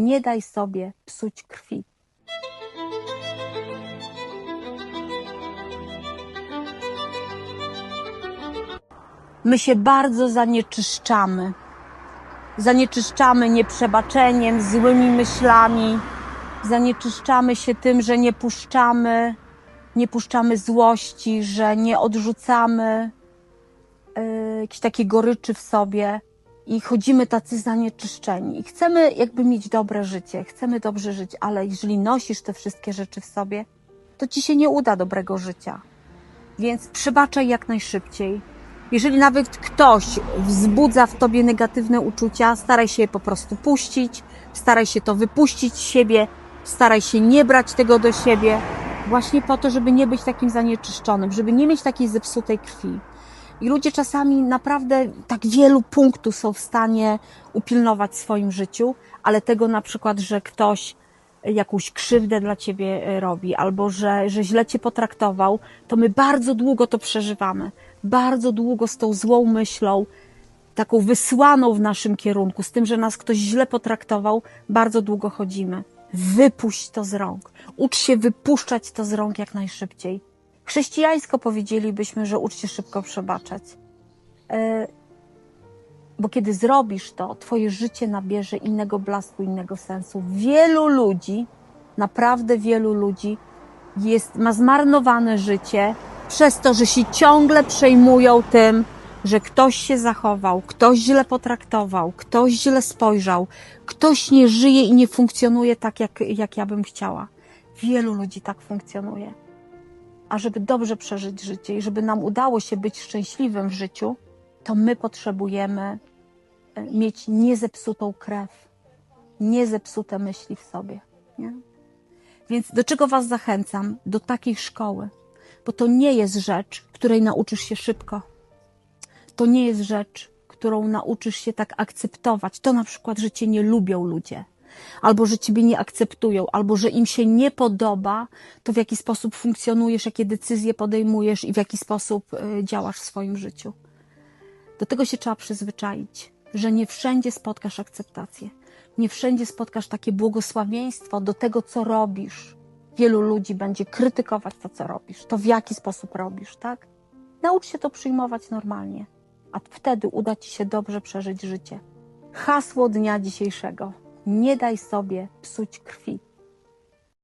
Nie daj sobie psuć krwi. My się bardzo zanieczyszczamy. Zanieczyszczamy nieprzebaczeniem, złymi myślami. Zanieczyszczamy się tym, że nie puszczamy, nie puszczamy złości, że nie odrzucamy yy, jakiejś takiej goryczy w sobie i chodzimy tacy zanieczyszczeni. I chcemy jakby mieć dobre życie, chcemy dobrze żyć, ale jeżeli nosisz te wszystkie rzeczy w sobie, to ci się nie uda dobrego życia. Więc przebaczaj jak najszybciej. Jeżeli nawet ktoś wzbudza w tobie negatywne uczucia, staraj się je po prostu puścić, staraj się to wypuścić z siebie, staraj się nie brać tego do siebie, właśnie po to, żeby nie być takim zanieczyszczonym, żeby nie mieć takiej zepsutej krwi. I ludzie czasami naprawdę tak wielu punktów są w stanie upilnować w swoim życiu, ale tego na przykład, że ktoś jakąś krzywdę dla ciebie e, robi, albo że, że źle cię potraktował, to my bardzo długo to przeżywamy. Bardzo długo z tą złą myślą, taką wysłaną w naszym kierunku, z tym, że nas ktoś źle potraktował, bardzo długo chodzimy. Wypuść to z rąk. Ucz się wypuszczać to z rąk jak najszybciej. Chrześcijańsko powiedzielibyśmy, że ucz się szybko przebaczać. E, Bo kiedy zrobisz to, twoje życie nabierze innego blasku, innego sensu. Wielu ludzi, naprawdę wielu ludzi jest, ma zmarnowane życie przez to, że się ciągle przejmują tym, że ktoś się zachował, ktoś źle potraktował, ktoś źle spojrzał, ktoś nie żyje i nie funkcjonuje tak, jak, jak ja bym chciała. Wielu ludzi tak funkcjonuje. A żeby dobrze przeżyć życie i żeby nam udało się być szczęśliwym w życiu, to my potrzebujemy e, mieć niezepsutą krew, niezepsute myśli w sobie. Nie? Więc do czego Was zachęcam? Do takiej szkoły, bo to nie jest rzecz, której nauczysz się szybko. To nie jest rzecz, którą nauczysz się tak akceptować. To na przykład, że Cię nie lubią ludzie, albo że Ciebie nie akceptują, albo że im się nie podoba to, w jaki sposób funkcjonujesz, jakie decyzje podejmujesz i w jaki sposób y, działasz w swoim życiu. Do tego się trzeba przyzwyczaić, że nie wszędzie spotkasz akceptację. Nie wszędzie spotkasz takie błogosławieństwo do tego, co robisz. Wielu ludzi będzie krytykować to, co robisz, to w jaki sposób robisz, tak? Naucz się to przyjmować normalnie, a wtedy uda ci się dobrze przeżyć życie. Hasło dnia dzisiejszego: nie daj sobie psuć krwi.